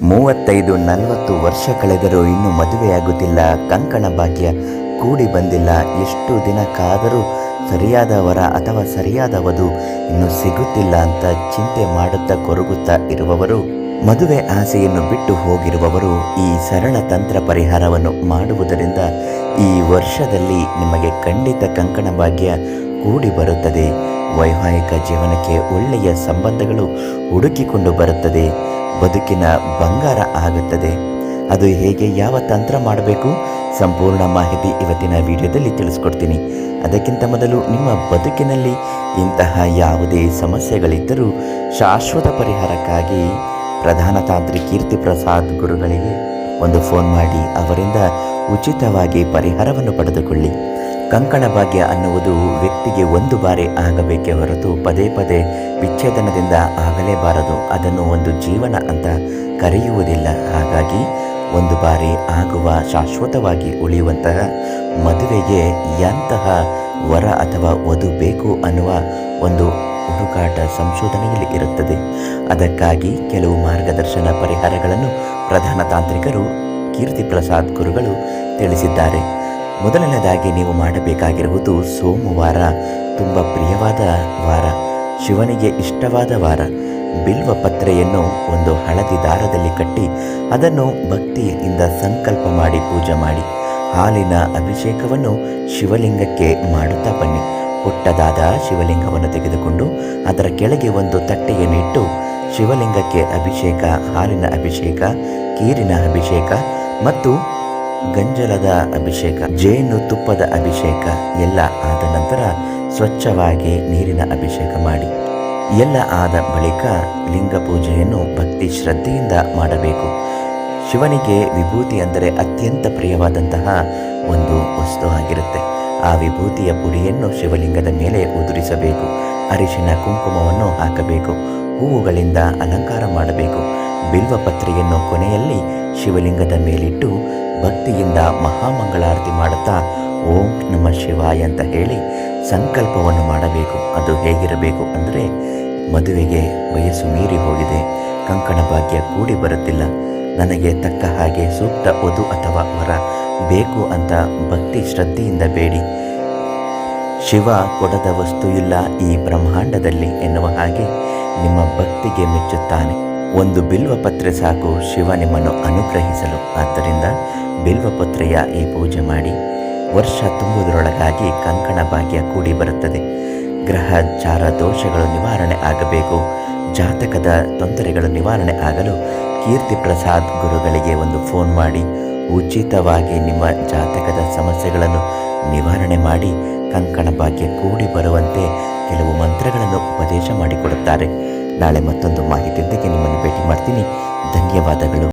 ಮೂವತ್ತೈದು ನಲವತ್ತು ವರ್ಷ ಕಳೆದರೂ ಇನ್ನೂ ಮದುವೆಯಾಗುತ್ತಿಲ್ಲ. ಕಂಕಣ ಭಾಗ್ಯ ಕೂಡಿ ಬಂದಿಲ್ಲ. ಎಷ್ಟು ದಿನ ಕಾದರೂ ಸರಿಯಾದ ವರ ಅಥವಾ ಸರಿಯಾದ ವಧು ಇನ್ನು ಸಿಗುತ್ತಿಲ್ಲ ಅಂತ ಚಿಂತೆ ಮಾಡುತ್ತಾ ಕೊರಗುತ್ತಾ ಇರುವವರು, ಮದುವೆ ಆಸೆಯನ್ನು ಬಿಟ್ಟು ಹೋಗಿರುವವರು ಈ ಸರಳ ತಂತ್ರ ಪರಿಹಾರವನ್ನು ಮಾಡುವುದರಿಂದ ಈ ವರ್ಷದಲ್ಲಿ ನಿಮಗೆ ಖಂಡಿತ ಕಂಕಣ ಭಾಗ್ಯ ಕೂಡಿ ಬರುತ್ತದೆ. ವೈವಾಹಿಕ ಜೀವನಕ್ಕೆ ಒಳ್ಳೆಯ ಸಂಬಂಧಗಳು ಹುಡುಕಿಕೊಂಡು ಬರುತ್ತದೆ. ಬದುಕಿನ ಬಂಗಾರ ಆಗುತ್ತದೆ. ಅದು ಹೇಗೆ, ಯಾವ ತಂತ್ರ ಮಾಡಬೇಕು? ಸಂಪೂರ್ಣ ಮಾಹಿತಿ ಇವತ್ತಿನ ವಿಡಿಯೋದಲ್ಲಿ ತಿಳಿಸ್ಕೊಡ್ತೀನಿ. ಅದಕ್ಕಿಂತ ಮೊದಲು ನಿಮ್ಮ ಬದುಕಿನಲ್ಲಿ ಇಂತಹ ಯಾವುದೇ ಸಮಸ್ಯೆಗಳಿದ್ದರೂ ಶಾಶ್ವತ ಪರಿಹಾರಕ್ಕಾಗಿ ಪ್ರಧಾನ ತಾಂತ್ರಿ ಕೀರ್ತಿ ಪ್ರಸಾದ್ ಗುರುಗಳಿಗೆ ಒಂದು ಫೋನ್ ಮಾಡಿ ಅವರಿಂದ ಉಚಿತವಾಗಿ ಪರಿಹಾರವನ್ನು ಪಡೆದುಕೊಳ್ಳಿ. ಕಂಕಣ ಭಾಗ್ಯ ಅನ್ನುವುದು ವ್ಯಕ್ತಿಗೆ ಒಂದು ಬಾರಿ ಆಗಬೇಕೇ ಹೊರತು ಪದೇ ಪದೇ ವಿಚ್ಛೇದನದಿಂದ ಆಗಲೇಬಾರದು. ಅದನ್ನು ಒಂದು ಜೀವನ ಅಂತ ಕರೆಯುವುದಿಲ್ಲ. ಹಾಗಾಗಿ ಒಂದು ಬಾರಿ ಆಗುವ ಶಾಶ್ವತವಾಗಿ ಉಳಿಯುವಂತಹ ಮದುವೆಗೆ ಎಂತಹ ವರ ಅಥವಾ ವಧು ಬೇಕು ಅನ್ನುವ ಒಂದು ಹುಡುಕಾಟ ಸಂಶೋಧನೆಯಲ್ಲಿ ಇರುತ್ತದೆ. ಅದಕ್ಕಾಗಿ ಕೆಲವು ಮಾರ್ಗದರ್ಶನ ಪರಿಹಾರಗಳನ್ನು ಪ್ರಧಾನ ತಾಂತ್ರಿಕರು ಕೀರ್ತಿ ಪ್ರಸಾದ್ ಗುರುಗಳು ತಿಳಿಸಿದ್ದಾರೆ. ಮೊದಲನೇದಾಗಿ ನೀವು ಮಾಡಬೇಕಾಗಿರುವುದು ಸೋಮವಾರ, ತುಂಬ ಪ್ರಿಯವಾದ ವಾರ, ಶಿವನಿಗೆ ಇಷ್ಟವಾದ ವಾರ. ಬಿಲ್ವ ಪತ್ರೆಯನ್ನು ಒಂದು ಹಳದಿ ದಾರದಲ್ಲಿ ಕಟ್ಟಿ, ಅದನ್ನು ಭಕ್ತಿಯಿಂದ ಸಂಕಲ್ಪ ಮಾಡಿ ಪೂಜೆ ಮಾಡಿ. ಹಾಲಿನ ಅಭಿಷೇಕವನ್ನು ಶಿವಲಿಂಗಕ್ಕೆ ಮಾಡುತ್ತಾ ಬನ್ನಿ. ಪುಟ್ಟದಾದ ಶಿವಲಿಂಗವನ್ನು ತೆಗೆದುಕೊಂಡು, ಅದರ ಕೆಳಗೆ ಒಂದು ತಟ್ಟೆಯನ್ನು ಇಟ್ಟು, ಶಿವಲಿಂಗಕ್ಕೆ ಅಭಿಷೇಕ, ಹಾಲಿನ ಅಭಿಷೇಕ, ಕೀರಿನ ಅಭಿಷೇಕ ಮತ್ತು ಗಂಜಲದ ಅಭಿಷೇಕ, ಜೇನು ತುಪ್ಪದ ಅಭಿಷೇಕ, ಎಲ್ಲ ಆದ ನಂತರ ಸ್ವಚ್ಛವಾಗಿ ನೀರಿನ ಅಭಿಷೇಕ ಮಾಡಿ. ಎಲ್ಲ ಆದ ಬಳಿಕ ಲಿಂಗ ಪೂಜೆಯನ್ನು ಭಕ್ತಿ ಶ್ರದ್ಧೆಯಿಂದ ಮಾಡಬೇಕು. ಶಿವನಿಗೆ ವಿಭೂತಿ ಅಂದರೆ ಅತ್ಯಂತ ಪ್ರಿಯವಾದಂತಹ ಒಂದು ವಸ್ತು ಆಗಿರುತ್ತೆ. ಆ ವಿಭೂತಿಯ ಪುಡಿಯನ್ನು ಶಿವಲಿಂಗದ ಮೇಲೆ ಉದುರಿಸಬೇಕು. ಅರಿಶಿನ ಕುಂಕುಮವನ್ನು ಹಾಕಬೇಕು. ಹೂವುಗಳಿಂದ ಅಲಂಕಾರ ಮಾಡಬೇಕು. ಬಿಲ್ವಪತ್ರೆಯನ್ನು ಕೊನೆಯಲ್ಲಿ ಶಿವಲಿಂಗದ ಮೇಲಿಟ್ಟು ಭಕ್ತಿಯಿಂದ ಮಹಾಮಂಗಳಾರತಿ ಮಾಡುತ್ತಾ ಓಂ ನಮ ಶಿವಾಯ ಅಂತ ಹೇಳಿ ಸಂಕಲ್ಪವನ್ನು ಮಾಡಬೇಕು. ಅದು ಹೇಗಿರಬೇಕು ಅಂದರೆ ಮದುವೆಗೆ ವಯಸ್ಸು ಮೀರಿ ಹೋಗಿದೆ. ಕಂಕಣ ಭಾಗ್ಯ ಕೂಡಿ ಬರುತ್ತಿಲ್ಲ. ನನಗೆ ತಕ್ಕ ಹಾಗೆ ಸೂಕ್ತ ವಧು ಅಥವಾ ವರ ಬೇಕು ಅಂತ ಭಕ್ತಿ ಶ್ರದ್ಧೆಯಿಂದ ಬೇಡಿ. ಶಿವ ಕೊಡದ ವಸ್ತು ಇಲ್ಲ ಈ ಬ್ರಹ್ಮಾಂಡದಲ್ಲಿ ಎನ್ನುವ ಹಾಗೆ ನಿಮ್ಮ ಭಕ್ತಿಗೆ ಮೆಚ್ಚುತ್ತಾನೆ. ಒಂದು ಬಿಲ್ವಪತ್ರೆ ಸಾಕು, ಶಿವ ನಿಮ್ಮನ್ನು ಅನುಗ್ರಹಿಸಲು. ಆದ್ದರಿಂದ ಬಿಲ್ವಪತ್ರೆಯ ಈ ಪೂಜೆ ಮಾಡಿ, ವರ್ಷ ತುಂಬುವುದರೊಳಗಾಗಿ ಕಂಕಣ ಭಾಗ್ಯ ಕೂಡಿ ಬರುತ್ತದೆ. ಗ್ರಹ ಚಾರ ದೋಷಗಳು ನಿವಾರಣೆ ಆಗಬೇಕು. ಜಾತಕದ ತೊಂದರೆಗಳು ನಿವಾರಣೆ ಆಗಲು ಕೀರ್ತಿ ಪ್ರಸಾದ್ ಗುರುಗಳಿಗೆ ಒಂದು ಫೋನ್ ಮಾಡಿ, ಉಚಿತವಾಗಿ ನಿಮ್ಮ ಜಾತಕದ ಸಮಸ್ಯೆಗಳನ್ನು ನಿವಾರಣೆ ಮಾಡಿ, ಕಂಕಣ ಭಾಗ್ಯ ಕೂಡಿ ಬರುವಂತೆ ಕೆಲವು ಮಂತ್ರಗಳನ್ನು ಉಪದೇಶ ಮಾಡಿಕೊಡುತ್ತಾರೆ. ನಾಳೆ ಮತ್ತೊಂದು ಮಾಹಿತಿಯೊಂದಿಗೆ ನಿಮ್ಮನ್ನು ಭೇಟಿ ಮಾಡ್ತೀನಿ. ಧನ್ಯವಾದಗಳು.